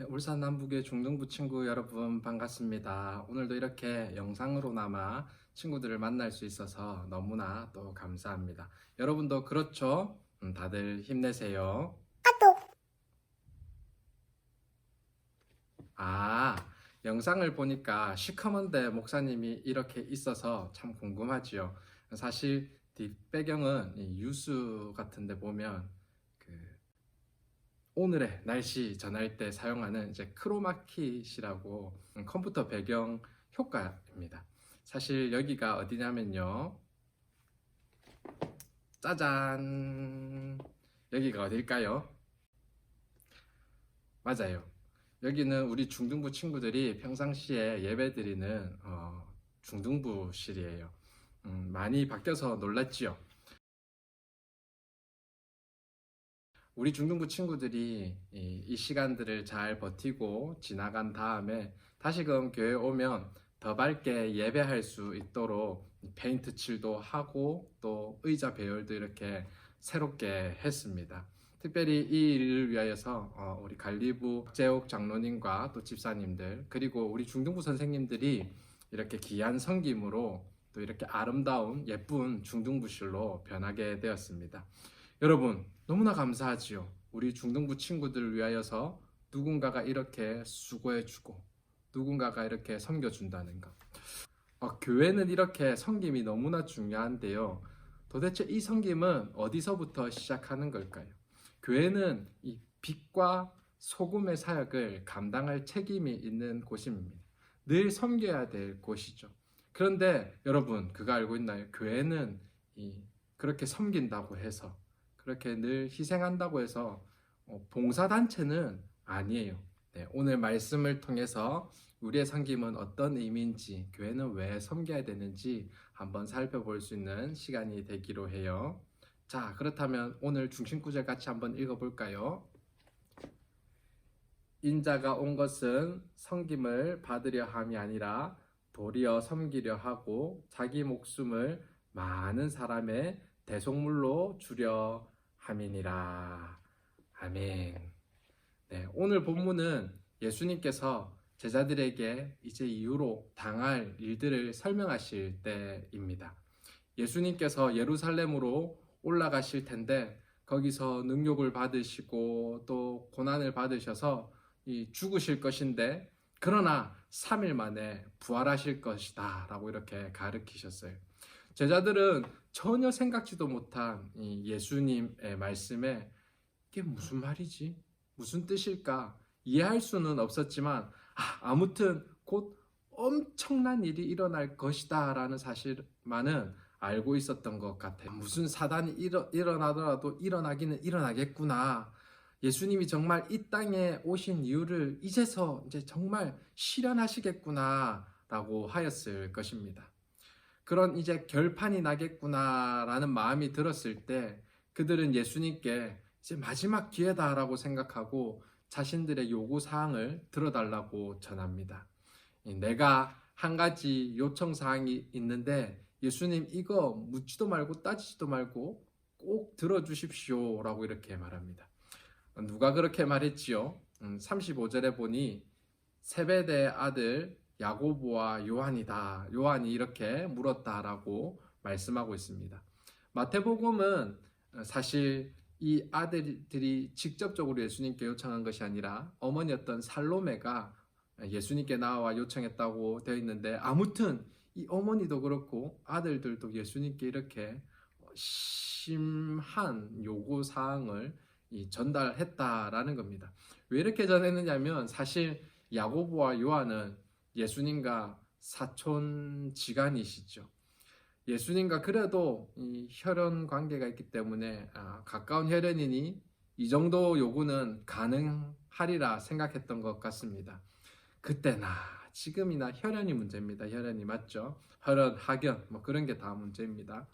네, 울산 남북의 중등부 친구 여러분 반갑습니다. 오늘도 이렇게 영상으로나마 친구들을 만날 수 있어서 너무나 또 감사합니다. 여러분도 그렇죠? 음, 다들 힘내세요. 아, 영상을 보니까 시커먼데 목사님이 이렇게 있어서 참 궁금하지요. 사실 뒷배경은 이 뉴스 같은데 보면 그 오늘의 날씨 전할 때 사용하는 이제 크로마키시라고 음, 컴퓨터 배경 효과입니다. 사실 여기가 어디냐면요. 짜잔. 여기가 어딜까요? 맞아요. 여기는 우리 중등부 친구들이 평상시에 예배 드리는 어, 중등부실이에요. 음, 많이 바뀌어서 놀랐지요. 우리 중등부 친구들이 이, 이 시간들을 잘 버티고 지나간 다음에 다시금 교회 오면 더 밝게 예배할 수 있도록 페인트 칠도 하고 또 의자 배열도 이렇게 새롭게 했습니다. 특별히 이 일을 위하여서 어, 우리 관리부 제옥 장로님과 또 집사님들 그리고 우리 중등부 선생님들이 이렇게 귀한 섬김으로 또 이렇게 아름다운 예쁜 중등부실로 변하게 되었습니다. 여러분 너무나 감사하지요. 우리 중등부 친구들을 위하여서 누군가가 이렇게 수고해주고 누군가가 이렇게 섬겨준다는 것. 어, 교회는 이렇게 섬김이 너무나 중요한데요. 도대체 이 섬김은 어디서부터 시작하는 걸까요? 교회는 이 빛과 소금의 사역을 감당할 책임이 있는 곳입니다. 늘 섬겨야 될 곳이죠. 그런데 여러분 그거 알고 있나요? 교회는 이 그렇게 섬긴다고 해서 그렇게 늘 희생한다고 해서 어, 봉사단체는 아니에요. 네, 오늘 말씀을 통해서 우리의 섬김은 어떤 의미인지, 교회는 왜 섬겨야 되는지 한번 살펴볼 수 있는 시간이 되기로 해요. 자, 그렇다면 오늘 중심구절 같이 한번 읽어볼까요? 인자가 온 것은 섬김을 받으려 함이 아니라 도리어 섬기려 하고 자기 목숨을 많은 사람의 대속물로 주려 함이니라. 아멘. 네, 오늘 본문은 예수님께서 제자들에게 이제 이후로 당할 일들을 설명하실 때입니다. 예수님께서 예루살렘으로 올라가실 텐데 거기서 능욕을 받으시고 또 고난을 받으셔서 이 죽으실 것인데 그러나 3일 만에 부활하실 것이다 라고 이렇게 가르치셨어요. 제자들은 전혀 생각지도 못한 이 예수님의 말씀에 이게 무슨 말이지? 무슨 뜻일까? 이해할 수는 없었지만 아, 아무튼 곧 엄청난 일이 일어날 것이다 라는 사실만은 알고 있었던 것 같아요. 무슨 사단이 일어, 일어나더라도 일어나기는 일어나겠구나. 예수님이 정말 이 땅에 오신 이유를 이제서 이제 정말 실현하시겠구나 라고 하였을 것입니다. 그런 이제 결판이 나겠구나라는 마음이 들었을 때 그들은 예수님께 이제 마지막 기회다라고 생각하고 자신들의 요구 사항을 들어달라고 전합니다. 내가 한 가지 요청 사항이 있는데 예수님 이거 묻지도 말고 따지지도 말고 꼭 들어주십시오라고 이렇게 말합니다. 누가 그렇게 말했지요? 35절에 보니 세베대 아들 야고보와 요한이다. 요한이 이렇게 물었다라고 말씀하고 있습니다. 마태복음은 사실 이 아들들이 직접적으로 예수님께 요청한 것이 아니라 어머니였던 살로메가 예수님께 나와 요청했다고 되어 있는데 아무튼 이 어머니도 그렇고 아들들도 예수님께 이렇게 심한 요구 사항을 전달했다라는 겁니다. 왜 이렇게 전했느냐면 사실 야고보와 요한은 예수님과 사촌 지간이시죠. 예수님과 그래도 이 혈연 관계가 있기 때문에 아, 가까운 혈연이니 이 정도 요구는 가능하리라 생각했던 것 같습니다. 그때나 지금이나 혈연이 문제입니다. 혈연이 맞죠? 혈연, 학연 뭐 그런 게 다 문제입니다.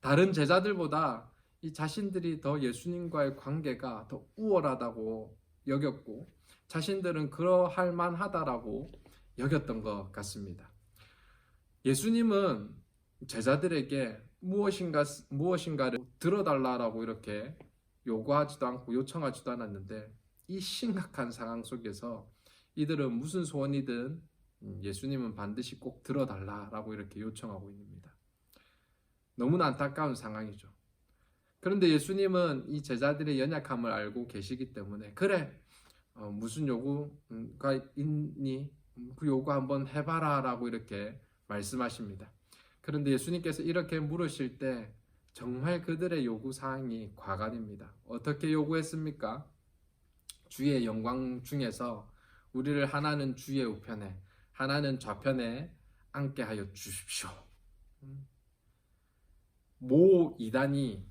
다른 제자들보다 이 자신들이 더 예수님과의 관계가 더 우월하다고 여겼고 자신들은 그러할 만하다라고 여겼던 것 같습니다. 예수님은 제자들에게 무엇인가 무엇인가를 들어달라라고 이렇게 요구하지도 않고 요청하지도 않았는데 이 심각한 상황 속에서 이들은 무슨 소원이든 음, 예수님은 반드시 꼭 들어달라라고 이렇게 요청하고 있습니다. 너무나 안타까운 상황이죠. 그런데 예수님은 이 제자들의 연약함을 알고 계시기 때문에 그래 어, 무슨 요구가 있니? 음, 그 요구 한번 해봐라 라고 이렇게 말씀하십니다. 그런데 예수님께서 이렇게 물으실 때 정말 그들의 요구 사항이 과간입니다. 어떻게 요구했습니까? 주의 영광 중에서 우리를 하나는 주의 우편에 하나는 좌편에 앉게 하여 주십시오. 음. 모 이단이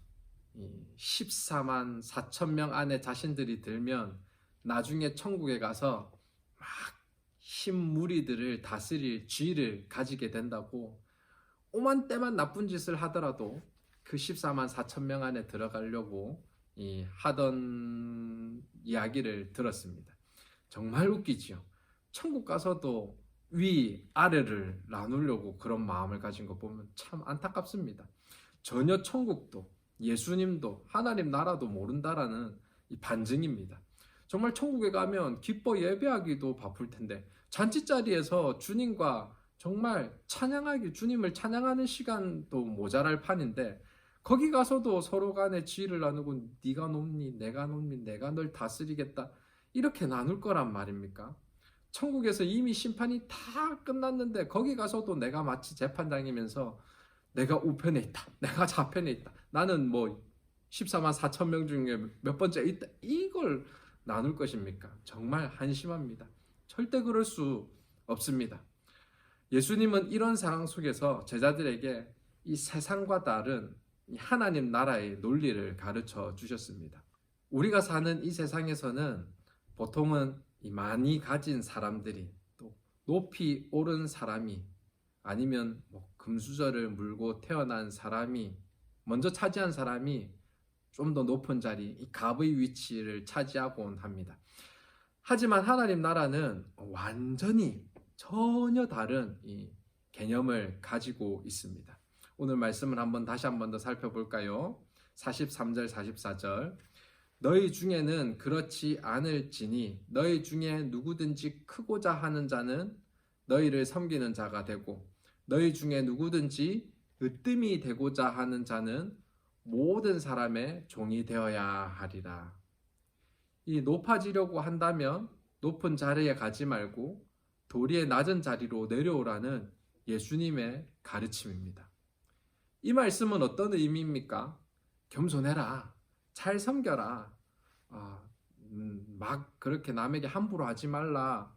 14만 4천 명 안에 자신들이 들면 나중에 천국에 가서 막 힘무리들을 다스릴 지위를 가지게 된다고 오만 때만 나쁜 짓을 하더라도 그 14만 4천 명 안에 들어가려고 이 하던 이야기를 들었습니다. 정말 웃기지요. 천국 가서도 위 아래를 나누려고 그런 마음을 가진 거 보면 참 안타깝습니다. 전혀 천국도 예수님도 하나님 나라도 모른다라는 이 반증입니다. 정말 천국에 가면 기뻐 예배하기도 바쁠 텐데 잔치 자리에서 주님과 정말 찬양하기 주님을 찬양하는 시간도 모자랄 판인데 거기 가서도 서로 간에 지위를 나누고 네가 높니 내가 높니 내가 널 다스리겠다 이렇게 나눌 거란 말입니까? 천국에서 이미 심판이 다 끝났는데 거기 가서도 내가 마치 재판장이면서 내가 우편에 있다. 내가 좌편에 있다. 나는 뭐 14만 4천 명 중에 몇 번째 있다. 이걸 나눌 것입니까? 정말 한심합니다. 절대 그럴 수 없습니다. 예수님은 이런 상황 속에서 제자들에게 이 세상과 다른 하나님 나라의 논리를 가르쳐 주셨습니다. 우리가 사는 이 세상에서는 보통은 이 많이 가진 사람들이 또 높이 오른 사람이 아니면 뭐 금수저를 물고 태어난 사람이 먼저 차지한 사람이 좀 더 높은 자리, 이 갑의 위치를 차지하곤 합니다. 하지만 하나님 나라는 완전히 전혀 다른 이 개념을 가지고 있습니다. 오늘 말씀을 한번 다시 한번 더 살펴볼까요? 43절, 44절. 너희 중에는 그렇지 않을지니 너희 중에 누구든지 크고자 하는 자는 너희를 섬기는 자가 되고 너희 중에 누구든지 으뜸이 되고자 하는 자는 모든 사람의 종이 되어야 하리라. 이 높아지려고 한다면 높은 자리에 가지 말고 도리의 낮은 자리로 내려오라는 예수님의 가르침입니다. 이 말씀은 어떤 의미입니까? 겸손해라. 잘 섬겨라. 아, 음, 막 그렇게 남에게 함부로 하지 말라.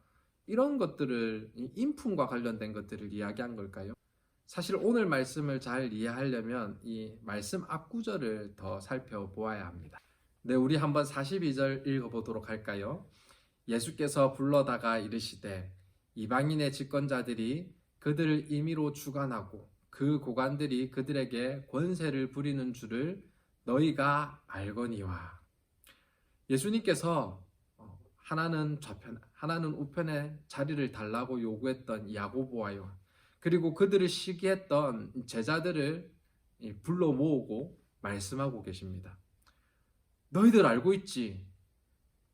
이런 것들을 인품과 관련된 것들을 이야기한 걸까요? 사실 오늘 말씀을 잘 이해하려면 이 말씀 앞구절을 더 살펴보아야 합니다. 네, 우리 한번 42절 읽어보도록 할까요? 예수께서 불러다가 이르시되 이방인의 집권자들이 그들을 임의로 주관하고 그 고관들이 그들에게 권세를 부리는 줄을 너희가 알거니와. 예수님께서 어, 하나는 좌편, 하나는 우편에 자리를 달라고 요구했던 야고보와 요. 그리고 그들을 시기했던 제자들을 불러 모으고 말씀하고 계십니다. 너희들 알고 있지?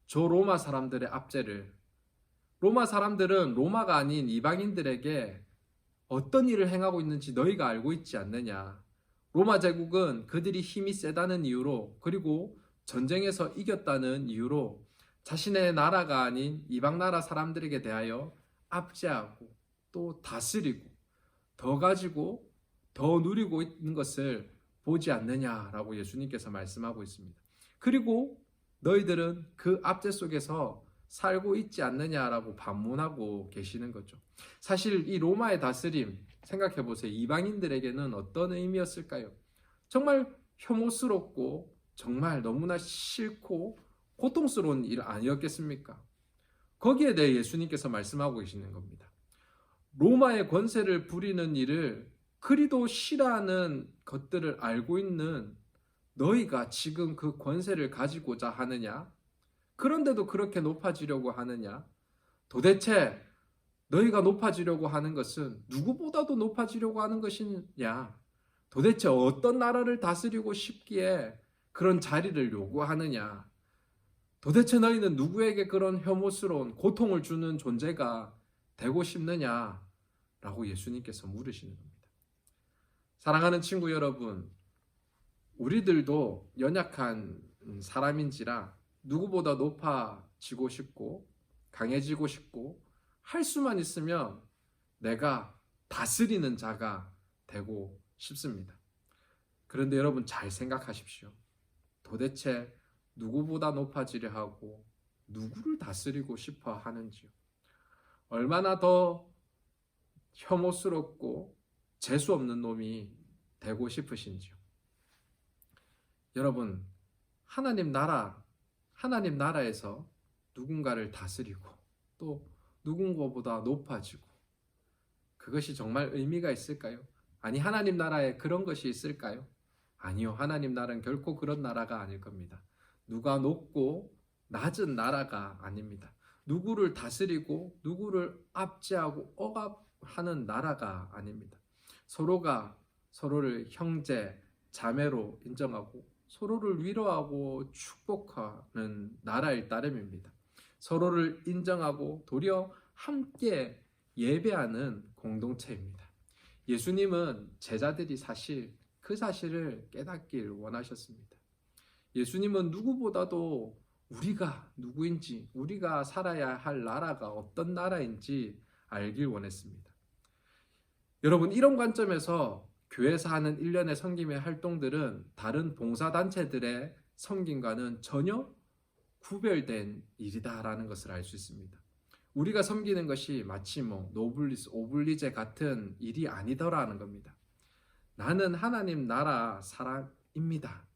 저 로마 사람들의 압제를 로마 사람들은 로마가 아닌 이방인들에게 어떤 일을 행하고 있는지 너희가 알고 있지 않느냐? 로마 제국은 그들이 힘이 세다는 이유로 그리고 전쟁에서 이겼다는 이유로 자신의 나라가 아닌 이방 나라 사람들에게 대하여 압제하고 또 다스리고 더 가지고 더 누리고 있는 것을 보지 않느냐라고 예수님께서 말씀하고 있습니다. 그리고 너희들은 그 압제 속에서 살고 있지 않느냐라고 반문하고 계시는 거죠. 사실 이 로마의 다스림 생각해 보세요. 이방인들에게는 어떤 의미였을까요? 정말 혐오스럽고 정말 너무나 싫고 고통스러운 일 아니었겠습니까? 거기에 대해 예수님께서 말씀하고 계시는 겁니다. 로마의 권세를 부리는 일을 그리도 싫어하는 것들을 알고 있는 너희가 지금 그 권세를 가지고자 하느냐? 그런데도 그렇게 높아지려고 하느냐? 도대체 너희가 높아지려고 하는 것은 누구보다도 높아지려고 하는 것이냐? 도대체 어떤 나라를 다스리고 싶기에 그런 자리를 요구하느냐? 도대체 너희는 누구에게 그런 혐오스러운 고통을 주는 존재가 되고 싶느냐? 라고 예수님께서 물으시는 겁니다. 사랑하는 친구 여러분, 우리들도 연약한 사람인지라 누구보다 높아지고 싶고 강해지고 싶고 할 수만 있으면 내가 다스리는 자가 되고 싶습니다. 그런데 여러분 잘 생각하십시오. 도대체 누구보다 높아지려 하고 누구를 다스리고 싶어 하는지요. 얼마나 더 혐오스럽고 재수 없는 놈이 되고 싶으신지요. 여러분, 하나님 나라, 하나님 나라에서 누군가를 다스리고 또 누군가보다 높아지고 그것이 정말 의미가 있을까요? 아니, 하나님 나라에 그런 것이 있을까요? 아니요, 하나님 나라는 결코 그런 나라가 아닐 겁니다. 누가 높고 낮은 나라가 아닙니다. 누구를 다스리고 누구를 압제하고 억압하는 나라가 아닙니다. 서로가 서로를 형제, 자매로 인정하고 서로를 위로하고 축복하는 나라일 따름입니다. 서로를 인정하고 도리어 함께 예배하는 공동체입니다. 예수님은 제자들이 사실 그 사실을 깨닫길 원하셨습니다. 예수님은 누구보다도 우리가 누구인지, 우리가 살아야 할 나라가 어떤 나라인지 알길 원했습니다. 여러분, 이런 관점에서 교회에서 하는 일련의 섬김의 활동들은 다른 봉사단체들의 섬김과는 전혀 구별된 일이다라는 것을 알 수 있습니다. 우리가 섬기는 것이 마치 뭐 노블리스, 오블리제 같은 일이 아니더라는 겁니다. 나는 하나님 나라 사람입니다.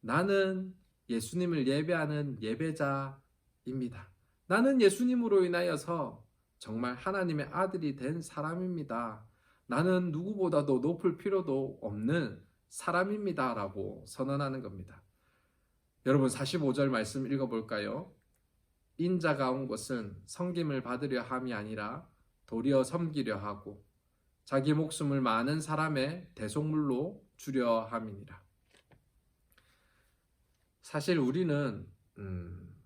나는 예수님을 예배하는 예배자입니다. 나는 예수님으로 인하여서 정말 하나님의 아들이 된 사람입니다. 나는 누구보다도 높을 필요도 없는 사람입니다. 라고 선언하는 겁니다. 여러분 45절 말씀 읽어볼까요? 인자가 온 것은 섬김을 받으려 함이 아니라 도리어 섬기려 하고 자기 목숨을 많은 사람의 대속물로 주려 함이니라. 사실 우리는 음,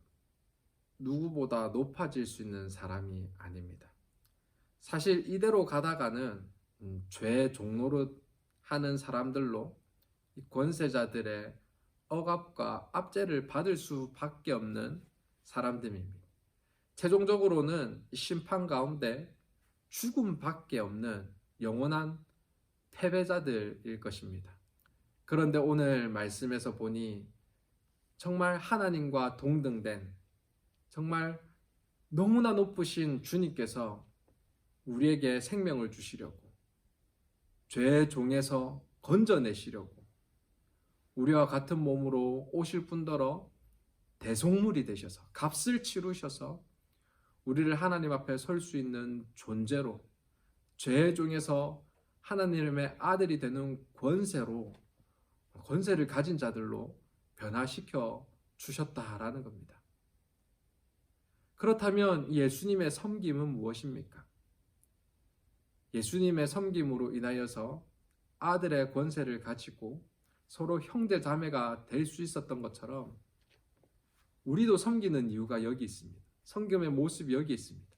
누구보다 높아질 수 있는 사람이 아닙니다. 사실 이대로 가다가는 음, 죄 종로를 하는 사람들로 권세자들의 억압과 압제를 받을 수밖에 없는 사람들입니다. 최종적으로는 심판 가운데 죽음밖에 없는 영원한 패배자들일 것입니다. 그런데 오늘 말씀에서 보니 정말 하나님과 동등된 정말 너무나 높으신 주님께서 우리에게 생명을 주시려고 죄의 종에서 건져내시려고 우리와 같은 몸으로 오실 뿐더러 대속물이 되셔서 값을 치르셔서 우리를 하나님 앞에 설 수 있는 존재로 죄의 종에서 하나님의 아들이 되는 권세로 권세를 가진 자들로 변화시켜 주셨다라는 겁니다. 그렇다면 예수님의 섬김은 무엇입니까? 예수님의 섬김으로 인하여서 아들의 권세를 가지고 서로 형제 자매가 될 수 있었던 것처럼 우리도 섬기는 이유가 여기 있습니다. 섬김의 모습이 여기 있습니다.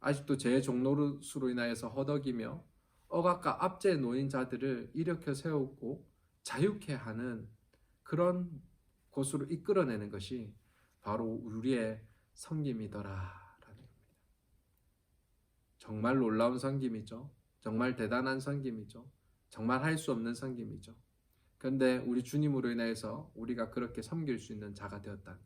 아직도 제 종로수로 인하여서 허덕이며 억압과 압제에 놓인 자들을 일으켜 세우고 자유케 하는 그런 곳으로 이끌어내는 것이 바로 우리의 섬김이더라라는 겁니다. 정말 놀라운 섬김이죠. 정말 대단한 섬김이죠. 정말 할 수 없는 섬김이죠. 그런데 우리 주님으로 인해서 우리가 그렇게 섬길 수 있는 자가 되었다.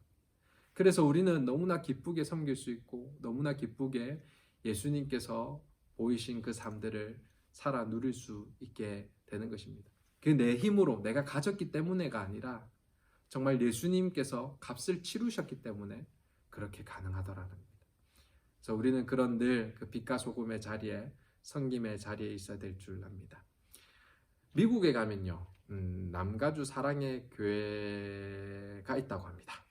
그래서 우리는 너무나 기쁘게 섬길 수 있고 너무나 기쁘게 예수님께서 보이신 그 삶들을 살아 누릴 수 있게 되는 것입니다. 그 내 힘으로 내가 가졌기 때문에가 아니라 정말 예수님께서 값을 치르셨기 때문에 그렇게 가능하더라는 겁니다. 그래서 우리는 그런 늘 그 빛과 소금의 자리에 성김의 자리에 있어야 될 줄 압니다. 미국에 가면요, 음, 남가주 사랑의 교회가 있다고 합니다.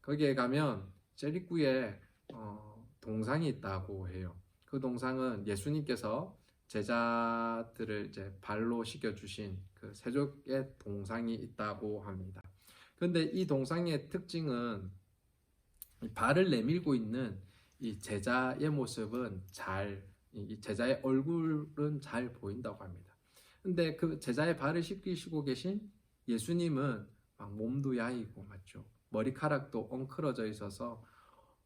거기에 가면 젤리구에 어, 동상이 있다고 해요. 그 동상은 예수님께서 제자들을 이제 발로 시켜 주신 그 세족의 동상이 있다고 합니다. 그런데 이 동상의 특징은 이 발을 내밀고 있는 이 제자의 모습은 잘, 이 제자의 얼굴은 잘 보인다고 합니다. 근데 그 제자의 발을 씻기시고 계신 예수님은 막 몸도 야이고 맞죠? 머리카락도 엉클어져 있어서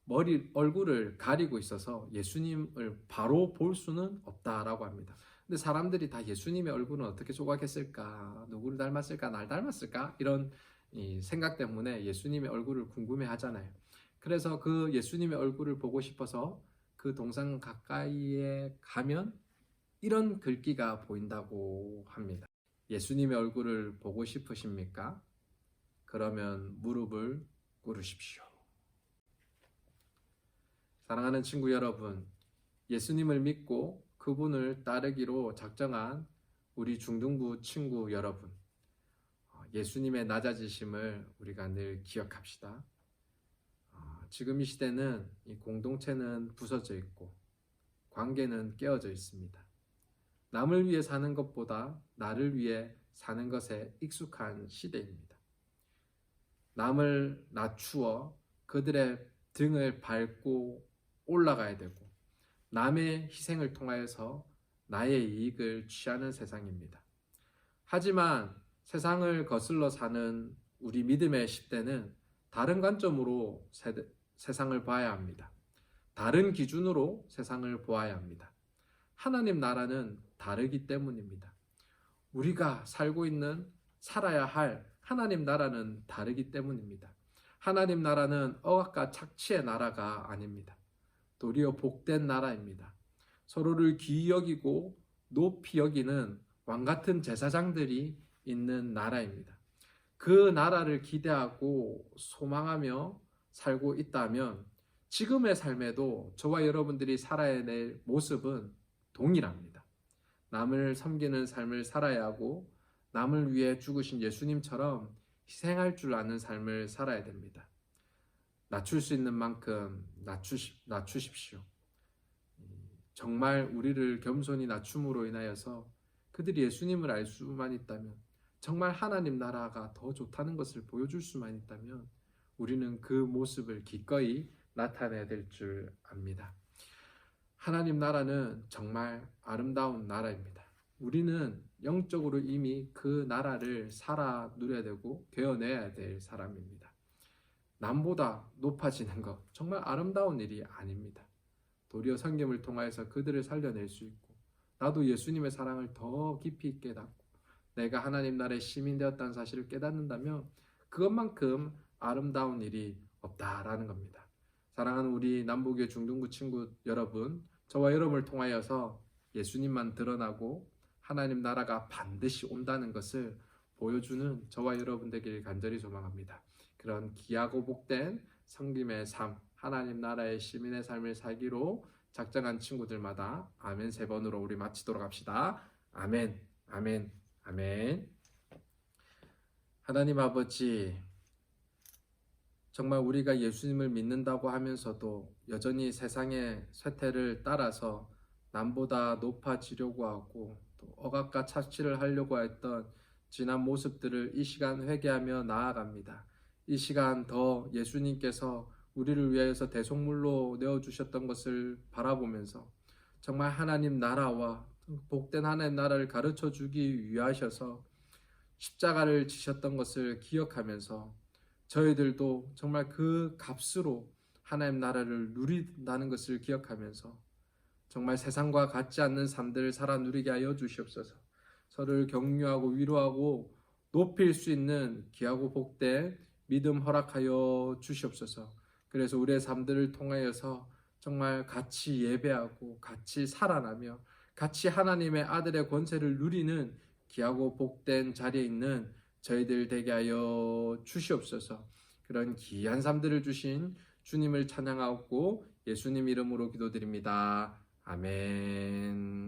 머리 얼굴을 가리고 있어서 예수님을 바로 볼 수는 없다라고 합니다. 근데 사람들이 다 예수님의 얼굴은 어떻게 조각했을까? 누구를 닮았을까? 날 닮았을까? 이런 이 생각 때문에 예수님의 얼굴을 궁금해 하잖아요. 그래서 그 예수님의 얼굴을 보고 싶어서 그 동상 가까이에 가면 이런 글귀가 보인다고 합니다. 예수님의 얼굴을 보고 싶으십니까? 그러면 무릎을 꿇으십시오. 사랑하는 친구 여러분, 예수님을 믿고 그분을 따르기로 작정한 우리 중등부 친구 여러분, 어, 예수님의 낮아지심을 우리가 늘 기억합시다. 어, 지금 이 시대는 이 공동체는 부서져 있고 관계는 깨어져 있습니다. 남을 위해 사는 것보다 나를 위해 사는 것에 익숙한 시대입니다. 남을 낮추어 그들의 등을 밟고 올라가야 되고 남의 희생을 통하여서 나의 이익을 취하는 세상입니다. 하지만 세상을 거슬러 사는 우리 믿음의 10대는 다른 관점으로 세대, 세상을 봐야 합니다. 다른 기준으로 세상을 보아야 합니다. 하나님 나라는 다르기 때문입니다. 우리가 살고 있는 살아야 할 하나님 나라는 다르기 때문입니다. 하나님 나라는 억압과 착취의 나라가 아닙니다. 도리어 복된 나라입니다. 서로를 귀히 여기고 높이 여기는 왕 같은 제사장들이 있는 나라입니다. 그 나라를 기대하고 소망하며 살고 있다면 지금의 삶에도 저와 여러분들이 살아야 될 모습은 동일합니다. 남을 섬기는 삶을 살아야 하고 남을 위해 죽으신 예수님처럼 희생할 줄 아는 삶을 살아야 됩니다. 낮출 수 있는 만큼 낮추시, 낮추십시오. 정말 우리를 겸손히 낮춤으로 인하여서 그들이 예수님을 알 수만 있다면 정말 하나님 나라가 더 좋다는 것을 보여줄 수만 있다면 우리는 그 모습을 기꺼이 나타내야 될 줄 압니다. 하나님 나라는 정말 아름다운 나라입니다. 우리는 영적으로 이미 그 나라를 살아 누려야 되고 되어내야 될 사람입니다. 남보다 높아지는 것 정말 아름다운 일이 아닙니다. 도리어 성경을 통하여서 그들을 살려낼 수 있고 나도 예수님의 사랑을 더 깊이 깨닫고 내가 하나님 나라의 시민 되었다는 사실을 깨닫는다면 그것만큼 아름다운 일이 없다라는 겁니다. 사랑하는 우리 남북의 중등부 친구 여러분, 저와 여러분을 통하여서 예수님만 드러나고 하나님 나라가 반드시 온다는 것을 보여주는 저와 여러분 되길 간절히 소망합니다. 그런 귀하고 복된 성김의 삶, 하나님 나라의 시민의 삶을 살기로 작정한 친구들마다 아멘 세 번으로 우리 마치도록 합시다. 아멘, 아멘, 아멘. 하나님 아버지, 정말 우리가 예수님을 믿는다고 하면서도 여전히 세상의 쇠퇴를 따라서 남보다 높아지려고 하고 또 억압과 착취를 하려고 했던 지난 모습들을 이 시간 회개하며 나아갑니다. 이 시간 더 예수님께서 우리를 위하여서 대속물로 내어주셨던 것을 바라보면서 정말 하나님 나라와 복된 하나님 나라를 가르쳐 주기 위하셔서 십자가를 지셨던 것을 기억하면서 저희들도 정말 그 값으로 하나님 나라를 누린다는 것을 기억하면서 정말 세상과 같지 않는 삶들을 살아 누리게 하여 주시옵소서. 서로를 격려하고 위로하고 높일 수 있는 귀하고 복된 믿음 허락하여 주시옵소서. 그래서 우리의 삶들을 통하여서 정말 같이 예배하고 같이 살아나며 같이 하나님의 아들의 권세를 누리는 귀하고 복된 자리에 있는 저희들 되게 하여 주시옵소서. 그런 귀한 삶들을 주신 주님을 찬양하고 예수님 이름으로 기도드립니다. 아멘.